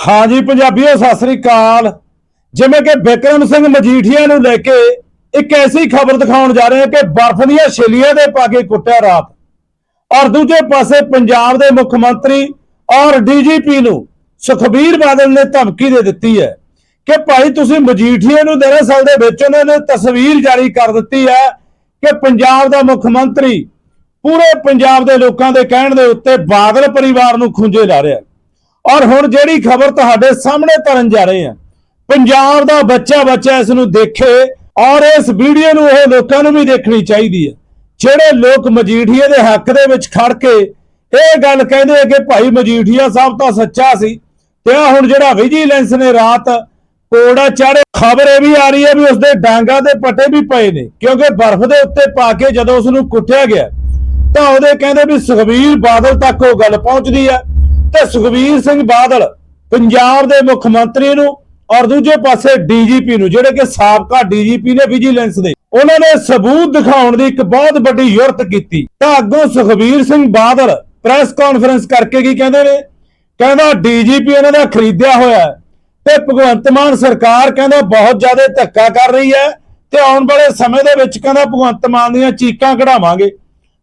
ਹਾਂਜੀ ਪੰਜਾਬੀਓ, ਸਤਿ ਸ੍ਰੀ ਅਕਾਲ। ਜਿਵੇਂ ਕਿ ਬਿਕਰਮ ਸਿੰਘ ਮਜੀਠੀਆ ਨੂੰ ਲੈ ਕੇ ਇੱਕ ਐਸੀ ਖਬਰ ਦਿਖਾਉਣ ਜਾ ਰਹੇ ਹਾਂ ਕਿ ਬਰਫ਼ ਦੀਆਂ ਛੇਲੀਆਂ ਦੇ ਪਾ ਕੇ ਕੁੱਟਿਆ ਰਾਤ। ਔਰ ਦੂਜੇ ਪਾਸੇ ਪੰਜਾਬ ਦੇ ਮੁੱਖ ਮੰਤਰੀ ਔਰ ਡੀਜੀਪੀ ਨੂੰ ਸੁਖਬੀਰ ਬਾਦਲ ਨੇ ਧਮਕੀ ਦੇ ਦਿੱਤੀ ਹੈ ਕਿ ਭਾਈ ਤੁਸੀਂ ਮਜੀਠੀਆ ਨੂੰ ਦਰਅਸਲ ਦੇ ਵਿੱਚ ਉਹਨਾਂ ਨੇ ਤਸਵੀਰ ਜਾਰੀ ਕਰ ਦਿੱਤੀ ਹੈ ਕਿ ਪੰਜਾਬ ਦਾ ਮੁੱਖ ਮੰਤਰੀ ਪੂਰੇ ਪੰਜਾਬ ਦੇ ਲੋਕਾਂ ਦੇ ਕਹਿਣ ਦੇ ਉੱਤੇ ਬਾਦਲ ਪਰਿਵਾਰ ਨੂੰ ਖੁੰਝੇ ਲਾ ਰਿਹਾ ਔਰ ਹੁਣ ਜਿਹੜੀ ਖਬਰ ਤੁਹਾਡੇ ਸਾਹਮਣੇ ਤਰਨ ਜਾ ਰਹੇ ਹਾਂ ਪੰਜਾਬ ਦਾ ਬੱਚਾ ਬੱਚਾ ਇਸ ਨੂੰ ਦੇਖੇ ਔਰ ਇਸ ਵੀਡੀਓ ਨੂੰ ਇਹ ਲੋਕਾਂ ਨੂੰ ਵੀ ਦੇਖਣੀ ਚਾਹੀਦੀ ਹੈ ਜਿਹੜੇ ਲੋਕ ਮਜੀਠੀਏ ਦੇ ਹੱਕ ਦੇ ਵਿੱਚ ਖੜ ਕੇ ਇਹ ਗੱਲ ਕਹਿੰਦੇ ਕਿ ਭਾਈ ਮਜੀਠੀਆ ਸਾਹਿਬ ਤਾਂ ਸੱਚਾ ਸੀ ਤੇ ਹੁਣ ਜਿਹੜਾ ਵਿਜੀਲੈਂਸ ਨੇ ਰਾਤ ਕੋੜਾ ਚਾੜੇ ਖਬਰ ਇਹ ਵੀ ਆ ਰਹੀ ਹੈ ਵੀ ਉਸਦੇ ਡਾਂਗਾ ਦੇ ਪੱਟੇ ਵੀ ਪਏ ਨੇ, ਕਿਉਂਕਿ ਬਰਫ਼ ਦੇ ਉੱਤੇ ਪਾ ਕੇ ਜਦੋਂ ਉਸ ਨੂੰ ਕੁੱਟਿਆ ਗਿਆ ਤਾਂ ਉਹਦੇ ਕਹਿੰਦੇ ਵੀ ਸੁਖਬੀਰ ਬਾਦਲ ਤੱਕ ਉਹ ਗੱਲ ਪਹੁੰਚਦੀ ਹੈ ਤੇ ਸੁਖਬੀਰ ਸਿੰਘ ਬਾਦਲ ਪੰਜਾਬ ਦੇ ਮੁੱਖ ਮੰਤਰੀ ਨੂੰ ਔਰ ਦੂਜੇ ਪਾਸੇ ਡੀਜੀਪੀ ਨੂੰ, ਜਿਹੜੇ ਕਿ ਸਾਬਕਾ ਡੀਜੀਪੀ ਨੇ ਵਿਜੀਲੈਂਸ ਦੇ, ਉਹਨਾਂ ਨੇ ਸਬੂਤ ਦਿਖਾਉਣ ਦੀ ਇੱਕ ਬਹੁਤ ਵੱਡੀ ਯੁਰਤ ਕੀਤੀ। ਤਾਂ ਅੱਗੋਂ ਸੁਖਬੀਰ ਸਿੰਘ ਬਾਦਲ ਪ੍ਰੈਸ ਕਾਨਫਰੰਸ ਕਰਕੇ ਕੀ ਕਹਿੰਦੇ ਨੇ? ਕਹਿੰਦਾ ਡੀਜੀਪੀ ਇਹਨਾਂ ਦਾ ਖਰੀਦਿਆ ਹੋਇਆ ਤੇ ਭਗਵੰਤ ਮਾਨ ਸਰਕਾਰ ਕਹਿੰਦਾ ਬਹੁਤ ਜ਼ਿਆਦਾ ਧੱਕਾ ਕਰ ਰਹੀ ਹੈ ਤੇ ਆਉਣ ਵਾਲੇ ਸਮੇਂ ਦੇ ਵਿੱਚ ਕਹਿੰਦਾ ਭਗਵੰਤ ਮਾਨ ਦੀਆਂ ਚੀਕਾਂ ਕਢਾਵਾਂਗੇ।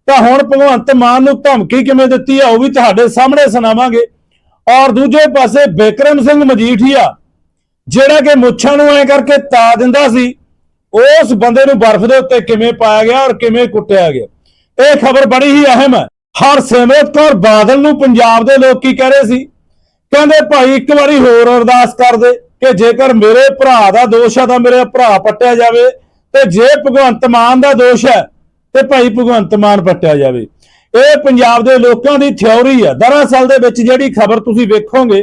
ਤਾਂ ਹੁਣ ਭਗਵੰਤ ਮਾਨ ਨੂੰ ਧਮਕੀ ਕਿਵੇਂ ਦਿੱਤੀ ਹੈ ਉਹ ਵੀ ਤੁਹਾਡੇ ਸਾਹਮਣੇ ਸੁਣਾਵਾਂਗੇ। ਔਰ ਦੂਜੇ ਪਾਸੇ ਬਿਕਰਮ ਸਿੰਘ ਮਜੀਠੀਆ, ਜਿਹੜਾ ਕਿ ਮੁੱਛਾਂ ਨੂੰ ਐ ਕਰਕੇ ਤਾ ਦਿੰਦਾ ਸੀ, ਉਸ ਬੰਦੇ ਨੂੰ ਬਰਫ਼ ਦੇ ਉੱਤੇ ਕਿਵੇਂ ਪਾਇਆ ਗਿਆ ਔਰ ਕਿਵੇਂ ਕੁੱਟਿਆ ਗਿਆ। ਇਹ ਖਬਰ ਬੜੀ ਹੀ ਅਹਿਮ ਹੈ। ਹਰਸਿਮਰਤ ਕੌਰ ਬਾਦਲ ਨੂੰ ਪੰਜਾਬ ਦੇ ਲੋਕ ਕੀ ਕਹਿ ਰਹੇ ਸੀ? ਕਹਿੰਦੇ, ਭਾਈ, ਇੱਕ ਵਾਰੀ ਹੋਰ ਅਰਦਾਸ ਕਰ ਦੇ ਕਿ ਜੇਕਰ ਮੇਰੇ ਭਰਾ ਦਾ ਦੋਸ਼ ਹੈ ਤਾਂ ਮੇਰੇ ਭਰਾ ਪੱਟਿਆ ਜਾਵੇ ਤੇ ਜੇ ਭਗਵੰਤ ਮਾਨ ਦਾ ਦੋਸ਼ ਹੈ ਤੇ ਭਾਈ ਭਗਵੰਤ ਮਾਨ ਪੱਟਿਆ ਜਾਵੇ। ਇਹ ਪੰਜਾਬ ਦੇ ਲੋਕਾਂ ਦੀ ਥਿਉਰੀ ਹੈ ਦਰਅਸਲ ਦੇ ਵਿੱਚ ਜਿਹੜੀ ਖਬਰ ਤੁਸੀਂ ਵੇਖੋਗੇ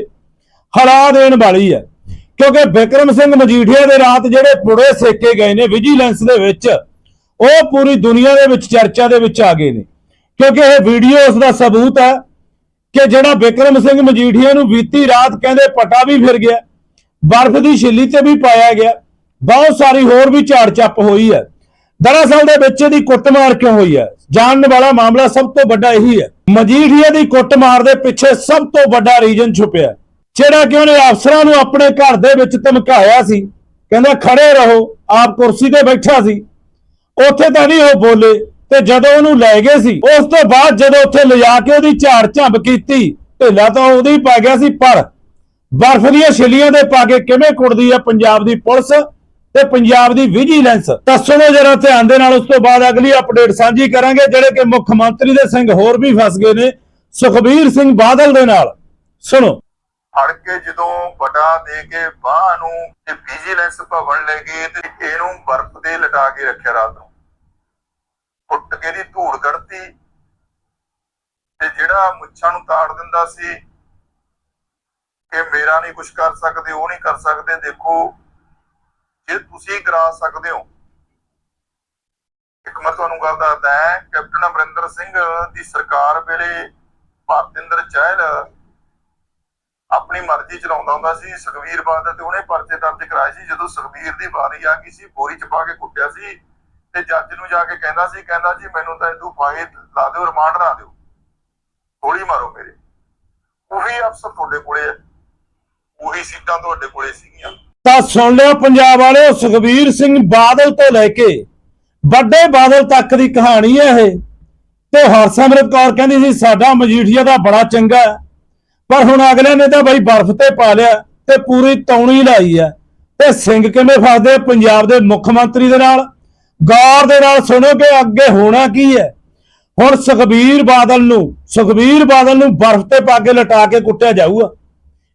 ਹਰਾ ਦੇਣ ਵਾਲੀ ਹੈ ਕਿਉਂਕਿ ਬਿਕਰਮ ਸਿੰਘ ਮਜੀਠੀਆ ਦੇ ਰਾਤ ਜਿਹੜੇ ਪੁੜੇ ਸੇਕੇ ਗਏ ਨੇ ਵਿਜੀਲੈਂਸ ਦੇ ਵਿੱਚ, ਉਹ ਪੂਰੀ ਦੁਨੀਆ ਦੇ ਵਿੱਚ ਚਰਚਾ ਦੇ ਵਿੱਚ ਆ ਗਏ ਨੇ। ਕਿਉਂਕਿ ਇਹ ਵੀਡੀਓ ਉਸ ਦਾ ਸਬੂਤ ਹੈ ਕਿ ਜਿਹੜਾ ਬਿਕਰਮ ਸਿੰਘ ਮਜੀਠੀਆ ਨੂੰ ਬੀਤੀ ਰਾਤ ਕਹਿੰਦੇ ਪਟਾ ਵੀ ਫਿਰ ਗਿਆ, ਬਰਫ਼ ਦੀ ਛਿੱਲੀ ਤੇ ਵੀ ਪਾਇਆ ਗਿਆ, ਬਹੁਤ ਸਾਰੀ ਹੋਰ ਵੀ ਝਾੜ ਚੱਪ ਹੋਈ ਹੈ ਦਰਅਸਲ ਦੇ ਵਿੱਚ ਇਹਦੀ ਕੁੱਟਮਾਰ ਕਿਉਂ ਹੋਈ ਹੈ? ਜਾਣਨ ਵਾਲਾ ਮਾਮਲਾ ਸਭ ਤੋਂ ਵੱਡਾ ਇਹੀ ਹੈ। ਮਜੀਠੀਆ ਦੀ ਕੁੱਟਮਾਰ ਦੇ ਪਿੱਛੇ ਸਭ ਤੋਂ ਵੱਡਾ ਰੀਜਨ ਛੁਪਿਆ। ਜਿਹੜਾ ਕਿ ਉਹਨੇ ਅਫਸਰਾਂ ਨੂੰ ਆਪਣੇ ਘਰ ਦੇ ਵਿੱਚ ਧਮਕਾਇਆ ਸੀ। ਕਹਿੰਦਾ, ਖੜੇ ਰਹੋ, ਆਪ ਕੁਰਸੀ ਤੇ ਬੈਠਾ ਸੀ। ਉੱਥੇ ਤਾਂ ਨਹੀਂ ਉਹ ਬੋਲੇ ਤੇ ਜਦੋਂ ਉਹਨੂੰ ਲੈ ਗਏ ਸੀ, ਉਸ ਤੋਂ ਬਾਅਦ ਜਦੋਂ ਉੱਥੇ ਲਿਜਾ ਕੇ ਉਹਦੀ ਝਾੜ ਝੰਬ ਕੀਤੀ, ਢੇਲਾ ਤਾਂ ਉਹਦੀ ਹੀ ਪੈ ਗਿਆ ਸੀ, ਪਰ ਬਰਫ਼ ਦੀਆਂ ਛਿੱਲੀਆਂ ਦੇ ਪਾ ਕੇ ਕਿਵੇਂ ਕੁੱਟਦੀ ਆ ਪੰਜਾਬ ਦੀ ਪੁਲਿਸ? ਤੇ ਪੰਜਾਬ ਦੀ ਵਿਜੀਲੈਂਸ ਤਾਂ ਸੁਣੋ ਜਰਾ ਧਿਆਨ ਦੇ ਨਾਲ, ਉਸ ਤੋਂ ਬਾਅਦ ਅਗਲੀ ਅਪਡੇਟ ਸਾਂਝੀ ਕਰਾਂਗੇ, ਜਿਹੜੇ ਕਿ ਮੁੱਖ ਮੰਤਰੀ ਦੇ ਸਿੰਘ ਹੋਰ ਵੀ ਫਸ ਗਏ ਨੇ। ਸੁਖਬੀਰ ਸਿੰਘ ਬਾਦਲ ਦੇ ਨਾਲ, ਸੁਣੋ। ਫੜ ਕੇ ਜਦੋਂ ਬਟਾ ਦੇ ਕੇ ਬਾਹ ਨੂੰ ਤੇ ਵਿਜੀਲੈਂਸ ਭਵਨ ਲੈ ਗਏ ਤੇ ਇਹਨੂੰ ਬਰਫ਼ ਤੇ ਲਟਾ ਕੇ ਰੱਖਿਆ ਰਾਤ ਨੂੰ। ਫੁੱਟ ਕੇ ਦੀ ਧੂੜ ਕੱਢਤੀ। ਤੇ ਜਿਹੜਾ ਮੁੱਛਾਂ ਨੂੰ ਤਾੜ ਦਿੰਦਾ ਸੀ ਕਿ ਮੇਰਾ ਨਹੀਂ ਕੁਝ ਕਰ ਸਕਦੇ, ਉਹ ਨਹੀਂ ਕਰ ਸਕਦੇ, ਦੇਖੋ। ਜੇ ਤੁਸੀਂ ਕਰਾ ਸਕਦੇ ਹੋ। ਇੱਕ ਮੈਂ ਤੁਹਾਨੂੰ ਗੱਲ ਦੱਸਦਾ ਹੈ, ਕੈਪਟਨ ਅਮਰਿੰਦਰ ਸਿੰਘ ਦੀ ਸਰਕਾਰ ਵੇਲੇ ਭਾਰਤਿੰਦਰ ਚਹਿਲ ਆਪਣੀ ਮਰਜ਼ੀ ਚਲਾਉਂਦਾ ਹੁੰਦਾ ਸੀ ਸੁਖਵੀਰ ਬਾਦਲ ਤੇ ਉਹਨੇ ਪਰਚੇ ਦਰਜ ਕਰਾਏ ਸੀ, ਜਦੋਂ ਸੁਖਵੀਰ ਦੀ ਵਾਰੀ ਆ ਗਈ ਸੀ, ਬੋਰੀ ਚ ਪਾ ਕੇ ਕੁੱਟਿਆ ਸੀ ਤੇ ਜੱਜ ਨੂੰ ਜਾ ਕੇ ਕਹਿੰਦਾ ਸੀ, ਕਹਿੰਦਾ ਜੀ ਮੈਨੂੰ ਤਾਂ ਇਹਦੂ ਫਾਹੇ ਲਾ ਦਿਓ, ਰਿਮਾਂਡ ਲਾ ਦਿਓ। ਗੋਲੀ ਮਾਰੋ ਮੇਰੇ। ਉਹੀ ਅਫਸਰ ਤੁਹਾਡੇ ਕੋਲੇ ਹੈ ਉਹੀ ਸੀਟਾਂ ਤੁਹਾਡੇ ਕੋਲੇ ਸੀਗੀਆਂ। ਤਾਂ ਸੁਣ ਲਿਓ ਪੰਜਾਬ ਵਾਲਿਓ, ਸੁਖਬੀਰ ਸਿੰਘ ਬਾਦਲ ਤੋਂ ਲੈ ਕੇ ਵੱਡੇ ਬਾਦਲ ਤੱਕ ਦੀ ਕਹਾਣੀ ਹੈ ਇਹ। ਤੇ ਹਰਸਿਮਰਤ ਕੌਰ ਕਹਿੰਦੀ ਸੀ, ਸਾਡਾ ਮਜੀਠੀਆ ਦਾ ਬੜਾ ਚੰਗਾ ਪਰ ਹੁਣ ਅਗਲੇ ਨੇ ਤਾਂ ਬਾਈ ਬਰਫ਼ ਤੇ ਪਾ ਲਿਆ ਤੇ ਪੂਰੀ ਤੌਣੀ ਲਾਈ ਹੈ। ਤੇ ਸਿੰਘ ਕਿਵੇਂ ਫਸਦੇ ਪੰਜਾਬ ਦੇ ਮੁੱਖ ਮੰਤਰੀ ਦੇ ਨਾਲ, ਗੌਰ ਦੇ ਨਾਲ ਸੁਣੋ ਕਿ ਅੱਗੇ ਹੋਣਾ ਕੀ ਹੈ। ਹੁਣ ਸੁਖਬੀਰ ਬਾਦਲ ਨੂੰ, ਸੁਖਬੀਰ ਬਾਦਲ ਨੂੰ ਬਰਫ਼ ਤੇ ਪਾ ਕੇ ਲਟਾ ਕੇ ਕੁੱਟਿਆ ਜਾਊਗਾ।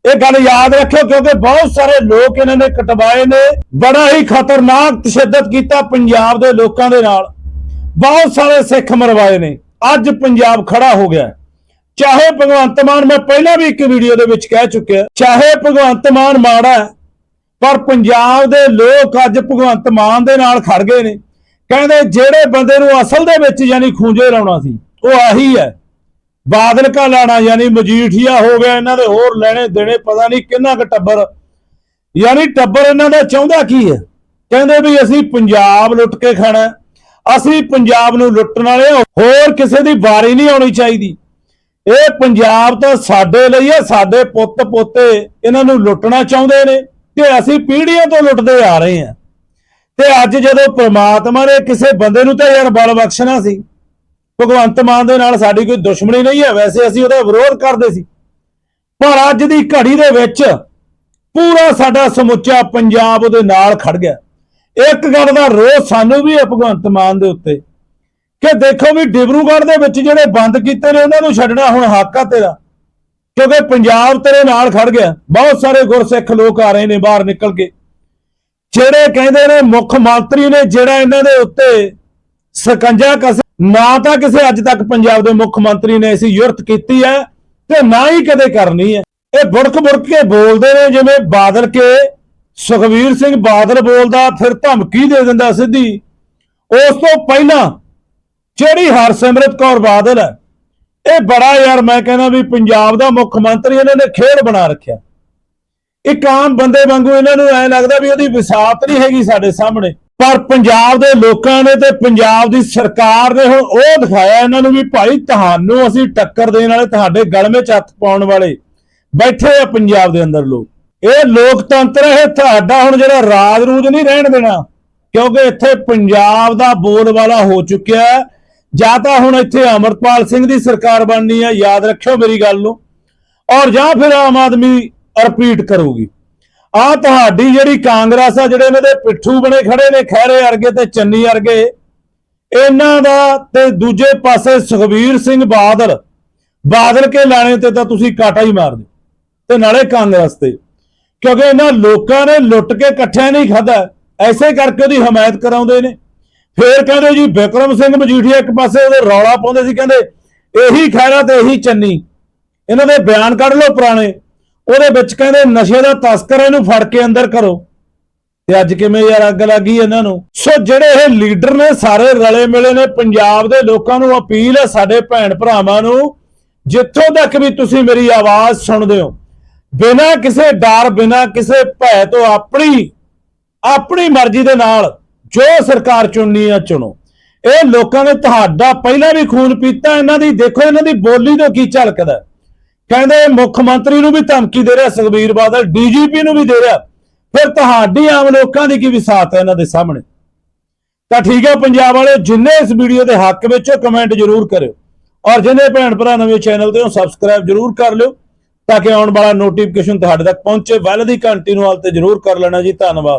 ਇਹ ਗੱਲ ਯਾਦ ਰੱਖਿਓ, ਕਿਉਂਕਿ ਬਹੁਤ ਸਾਰੇ ਲੋਕ ਇਹਨਾਂ ਨੇ ਕਟਵਾਏ ਨੇ। ਬੜਾ ਹੀ ਖਤਰਨਾਕ ਤਸ਼ੱਦਦ ਕੀਤਾ ਪੰਜਾਬ ਦੇ ਲੋਕਾਂ ਦੇ ਨਾਲ। ਬਹੁਤ ਸਾਰੇ ਸਿੱਖ ਮਰਵਾਏ ਨੇ। ਅੱਜ ਪੰਜਾਬ ਖੜਾ ਹੋ ਗਿਆ। ਚਾਹੇ ਭਗਵੰਤ ਮਾਨ, ਮੈਂ ਪਹਿਲਾਂ ਵੀ ਇੱਕ ਵੀਡੀਓ ਦੇ ਵਿੱਚ ਕਹਿ ਚੁੱਕਿਆ, ਚਾਹੇ ਭਗਵੰਤ ਮਾਨ ਮਾੜਾ ਪਰ ਪੰਜਾਬ ਦੇ ਲੋਕ ਅੱਜ ਭਗਵੰਤ ਮਾਨ ਦੇ ਨਾਲ ਖੜ ਗਏ ਨੇ। ਕਹਿੰਦੇ ਜਿਹੜੇ ਬੰਦੇ ਨੂੰ ਅਸਲ ਦੇ ਵਿੱਚ ਯਾਨੀ ਖੂੰਜੇ ਲਾਉਣਾ ਸੀ, ਉਹ ਆਹੀ ਹੈ। ਬਾਦਲ ਕਾ ਲਾਣਾ, ਯਾਨੀ ਮਜੀਠੀਆ ਹੋ ਗਿਆ, ਇਹਨਾਂ ਦੇ ਹੋਰ ਲੈਣੇ ਦੇਣੇ, ਪਤਾ ਨਹੀਂ ਕਿੰਨਾ ਕੁ ਟੱਬਰ। ਯਾਨੀ ਟੱਬਰ ਇਹਨਾਂ ਦਾ ਚਾਹੁੰਦਾ ਕੀ ਹੈ? ਕਹਿੰਦੇ ਵੀ ਅਸੀਂ ਪੰਜਾਬ ਲੁੱਟ ਕੇ ਖਾਣਾ ਅਸੀਂ ਪੰਜਾਬ ਨੂੰ ਲੁੱਟਣ ਵਾਲੇ ਹੋਰ ਕਿਸੇ ਦੀ ਵਾਰੀ ਨਹੀਂ ਆਉਣੀ ਚਾਹੀਦੀ। ਇਹ ਪੰਜਾਬ ਤਾਂ ਸਾਡੇ ਲਈ ਹੈ, ਸਾਡੇ ਪੁੱਤ ਪੋਤੇ ਇਹਨਾਂ ਨੂੰ ਲੁੱਟਣਾ ਚਾਹੁੰਦੇ ਨੇ ਤੇ ਅਸੀਂ ਪੀੜ੍ਹੀਆਂ ਤੋਂ ਲੁੱਟਦੇ ਆ ਰਹੇ ਹਾਂ। ਤੇ ਅੱਜ ਜਦੋਂ ਪ੍ਰਮਾਤਮਾ ਨੇ ਕਿਸੇ ਬੰਦੇ ਨੂੰ ਤਾਂ ਯਾਰ ਬਲ ਬਖਸ਼ਣਾ ਸੀ। ਭਗਵੰਤ ਮਾਨ ਦੇ ਨਾਲ ਸਾਡੀ ਕੋਈ ਦੁਸ਼ਮਣੀ ਨਹੀਂ ਹੈ, ਵੈਸੇ ਅਸੀਂ ਉਹਦਾ ਵਿਰੋਧ ਕਰਦੇ ਸੀ। ਪਰ ਅੱਜ ਦੀ ਘੜੀ ਦੇ ਵਿੱਚ ਪੂਰਾ ਸਾਡਾ ਸਮੁੱਚਾ ਪੰਜਾਬ ਉਹਦੇ ਨਾਲ ਖੜ ਗਿਆ। ਇੱਕ ਗੱਲ ਦਾ ਰੋਸ ਸਾਨੂੰ ਵੀ ਹੈ ਭਗਵੰਤ ਮਾਨ ਦੇ ਉੱਤੇ, ਕਿ ਦੇਖੋ ਵੀ ਡਿਬਰੂਗੜ੍ਹ ਦੇ ਵਿੱਚ ਜਿਹੜੇ ਬੰਦ ਕੀਤੇ ਨੇ, ਉਹਨਾਂ ਨੂੰ ਛੱਡਣਾ ਹੁਣ ਹੱਕ ਆ ਤੇਰਾ। ਕਿਉਂਕਿ ਪੰਜਾਬ ਤੇਰੇ ਨਾਲ ਖੜ ਗਿਆ। ਬਹੁਤ ਸਾਰੇ ਗੁਰਸਿੱਖ ਲੋਕ ਆ ਰਹੇ ਨੇ ਬਾਹਰ ਨਿਕਲ ਕੇ। ਜਿਹੜੇ ਕਹਿੰਦੇ ਨੇ ਮੁੱਖ ਮੰਤਰੀ ਨੇ, ਜਿਹੜਾ ਇਹਨਾਂ ਦੇ ਉੱਤੇ ਸਕੰਜਾ ਕਸ ਨਾ ਤਾਂ ਕਿਸੇ ਅੱਜ ਤੱਕ ਪੰਜਾਬ ਦੇ ਮੁੱਖ ਮੰਤਰੀ ਨੇ ਐਸੀ ਯੁਰਤ ਕੀਤੀ ਹੈ ਤੇ ਨਾ ਹੀ ਕਦੇ ਕਰਨੀ ਹੈ। ਇਹ ਬੁੜਕ ਬੁੜਕ ਕੇ ਬੋਲਦੇ ਨੇ, ਜਿਵੇਂ ਬਾਦਲ ਕੇ ਸੁਖਵੀਰ ਸਿੰਘ ਬਾਦਲ ਬੋਲਦਾ, ਫਿਰ ਧਮਕੀ ਦੇ ਦਿੰਦਾ ਸਿੱਧੀ। ਉਸ ਤੋਂ ਪਹਿਲਾਂ ਜਿਹੜੀ ਹਰਸਿਮਰਤ ਕੌਰ ਬਾਦਲ ਹੈ, ਇਹ ਬੜਾ ਯਾਰ ਮੈਂ ਕਹਿੰਦਾ ਵੀ ਪੰਜਾਬ ਦਾ ਮੁੱਖ ਮੰਤਰੀ ਇਹਨਾਂ ਨੇ ਖੇਡ ਬਣਾ ਰੱਖਿਆ। ਇੱਕ ਆਮ ਬੰਦੇ ਵਾਂਗੂ ਇਹਨਾਂ ਨੂੰ ਐ ਲੱਗਦਾ ਵੀ ਉਹਦੀ ਵਿਸਾਤ ਨਹੀਂ ਹੈਗੀ ਸਾਡੇ ਸਾਹਮਣੇ। ਪਰ ਪੰਜਾਬ ਦੇ ਲੋਕਾਂ ਨੇ ਤੇ ਪੰਜਾਬ ਦੀ ਸਰਕਾਰ ਨੇ ਹੁਣ ਉਹ ਦਿਖਾਇਆ ਇਹਨਾਂ ਨੂੰ ਵੀ ਭਾਈ ਤੁਹਾਨੂੰ ਅਸੀਂ ਟੱਕਰ ਦੇਣ ਵਾਲੇ, ਤੁਹਾਡੇ ਗਲਮੇ ਚ ਹੱਥ ਪਾਉਣ ਵਾਲੇ ਬੈਠੇ ਆ ਪੰਜਾਬ ਦੇ ਅੰਦਰ ਲੋਕ। ਇਹ ਲੋਕਤੰਤਰ ਹੈ ਤੁਹਾਡਾ ਹੁਣ ਜਿਹੜਾ ਰਾਜ ਰੂਜ ਨਹੀਂ ਰਹਿਣ ਦੇਣਾ, ਕਿਉਂਕਿ ਇੱਥੇ ਪੰਜਾਬ ਦਾ ਬੋਲ ਵਾਲਾ ਹੋ ਚੁੱਕਿਆ ਜਾਂ ਤਾਂ ਹੁਣ ਇੱਥੇ ਅਮਰਪਾਲ ਸਿੰਘ ਦੀ ਸਰਕਾਰ ਬਣਨੀ ਹੈ, ਯਾਦ ਰੱਖਿਓ ਮੇਰੀ ਗੱਲ ਨੂੰ, ਔਰ ਜਾਂ ਫਿਰ ਆਮ ਆਦਮੀ ਰਿਪੀਟ ਕਰੂਗੀ। ਆ ਤੁਹਾਡੀ ਜਿਹੜੀ ਕਾਂਗਰਸ ਆ, ਜਿਹੜੇ ਇਹਨਾਂ ਦੇ ਪਿੱਠੂ ਬਣੇ ਖੜੇ ਨੇ, ਖਹਿਰੇ ਅਰਗੇ ਤੇ ਚੰਨੀ ਅਰਗੇ ਇਹਨਾਂ ਦਾ ਤੇ ਦੂਜੇ ਪਾਸੇ ਸੁਖਬੀਰ ਸਿੰਘ ਬਾਦਲ ਬਾਦਲ ਕੇ ਲਾਣੇ ਤੇ ਤਾਂ ਤੁਸੀਂ ਕਾਟਾ ਹੀ ਮਾਰ ਦਿਓ ਤੇ ਨਾਲੇ ਕਾਂਗਰਸ ਤੇ। ਕਿਉਂਕਿ ਇਹਨਾਂ ਲੋਕਾਂ ਨੇ ਲੁੱਟ ਕੇ ਇਕੱਠਿਆਂ ਨਹੀਂ ਖਾਦਾ ਐਸੇ ਕਰਕੇ ਉਹਦੀ ਹਮਾਇਤ ਕਰਾਉਂਦੇ ਨੇ। ਫੇਰ ਕਹਿੰਦੇ ਜੀ, ਵਿਕਰਮ ਸਿੰਘ ਮਜੀਠੀਆ ਇੱਕ ਪਾਸੇ ਉਹਦੇ ਰੌਲਾ ਪਾਉਂਦੇ ਸੀ, ਕਹਿੰਦੇ, ਇਹੀ ਖੈਰਾ ਤੇ ਇਹੀ ਚੰਨੀ, ਇਹਨਾਂ ਦੇ ਬਿਆਨ ਕੱਢ ਲਓ ਪੁਰਾਣੇ। ਉਹਦੇ ਵਿੱਚ ਕਹਿੰਦੇ ਨਸ਼ੇ ਦਾ ਤਸਕਰ ਇਹਨੂੰ ਫੜ ਕੇ ਅੰਦਰ ਕਰੋ। ਤੇ ਅੱਜ ਕਿਵੇਂ ਯਾਰ ਅੱਗ ਲੱਗੀ ਇਹਨਾਂ ਨੂੰ? ਸੋ ਜਿਹੜੇ ਇਹ ਲੀਡਰ ਨੇ, ਸਾਰੇ ਰਲੇ ਮਿਲੇ ਨੇ, ਪੰਜਾਬ ਦੇ ਲੋਕਾਂ ਨੂੰ ਅਪੀਲ ਹੈ ਸਾਡੇ ਭੈਣ ਭਰਾਵਾਂ ਨੂੰ, ਜਿੱਥੋਂ ਤੱਕ ਵੀ ਤੁਸੀਂ ਮੇਰੀ ਆਵਾਜ਼ ਸੁਣਦੇ ਹੋ, ਬਿਨਾਂ ਕਿਸੇ ਡਰ, ਬਿਨਾਂ ਕਿਸੇ ਭੈ ਤੋਂ ਆਪਣੀ ਆਪਣੀ ਮਰਜ਼ੀ ਦੇ ਨਾਲ ਜੋ ਸਰਕਾਰ ਚੁਣਨੀ ਆ, ਚੁਣੋ। ਇਹ ਲੋਕਾਂ ਨੇ ਤੁਹਾਡਾ ਪਹਿਲਾਂ ਵੀ ਖੂਨ ਪੀਤਾ, ਇਹਨਾਂ ਦੀ ਦੇਖੋ, ਇਹਨਾਂ ਦੀ ਬੋਲੀ ਤੋਂ ਕੀ ਝਲਕਦਾ ਕਹਿੰਦੇ ਮੁੱਖ ਮੰਤਰੀ ਨੂੰ ਵੀ ਧਮਕੀ ਦੇ ਰਿਹਾ, ਸੁਖਬੀਰ ਬਾਦਲ ਡੀਜੀਪੀ ਨੂੰ ਵੀ ਦੇ ਰਿਹਾ। ਫਿਰ ਤੁਹਾਡੀ ਆਮ ਲੋਕਾਂ ਦੀ ਕੀ ਵਿਸਾਤ ਹੈ ਇਹਨਾਂ ਦੇ ਸਾਹਮਣੇ? ਤਾਂ ਠੀਕ ਹੈ, ਪੰਜਾਬ ਵਾਲੇ ਜਿੰਨੇ ਇਸ ਵੀਡੀਓ ਦੇ ਹੱਕ ਵਿੱਚ ਹੋ ਕਮੈਂਟ ਜ਼ਰੂਰ ਕਰਿਓ। ਔਰ ਜਿੰਨੇ ਭੈਣ ਭਰਾ ਨਵੇਂ ਚੈਨਲ ਤੇ ਹੋ ਸਬਸਕ੍ਰਾਈਬ ਜ਼ਰੂਰ ਕਰ ਲਿਓ, ਤਾਂ ਕਿ ਆਉਣ ਵਾਲਾ ਨੋਟੀਫਿਕੇਸ਼ਨ ਤੁਹਾਡੇ ਤੱਕ ਪਹੁੰਚੇ। ਵੈਲ ਦੀ ਘੰਟੀ ਨੂੰ ਹਾਲ ਤੇ ਜ਼ਰੂਰ ਕਰ ਲੈਣਾ ਜੀ। ਧੰਨਵਾਦ।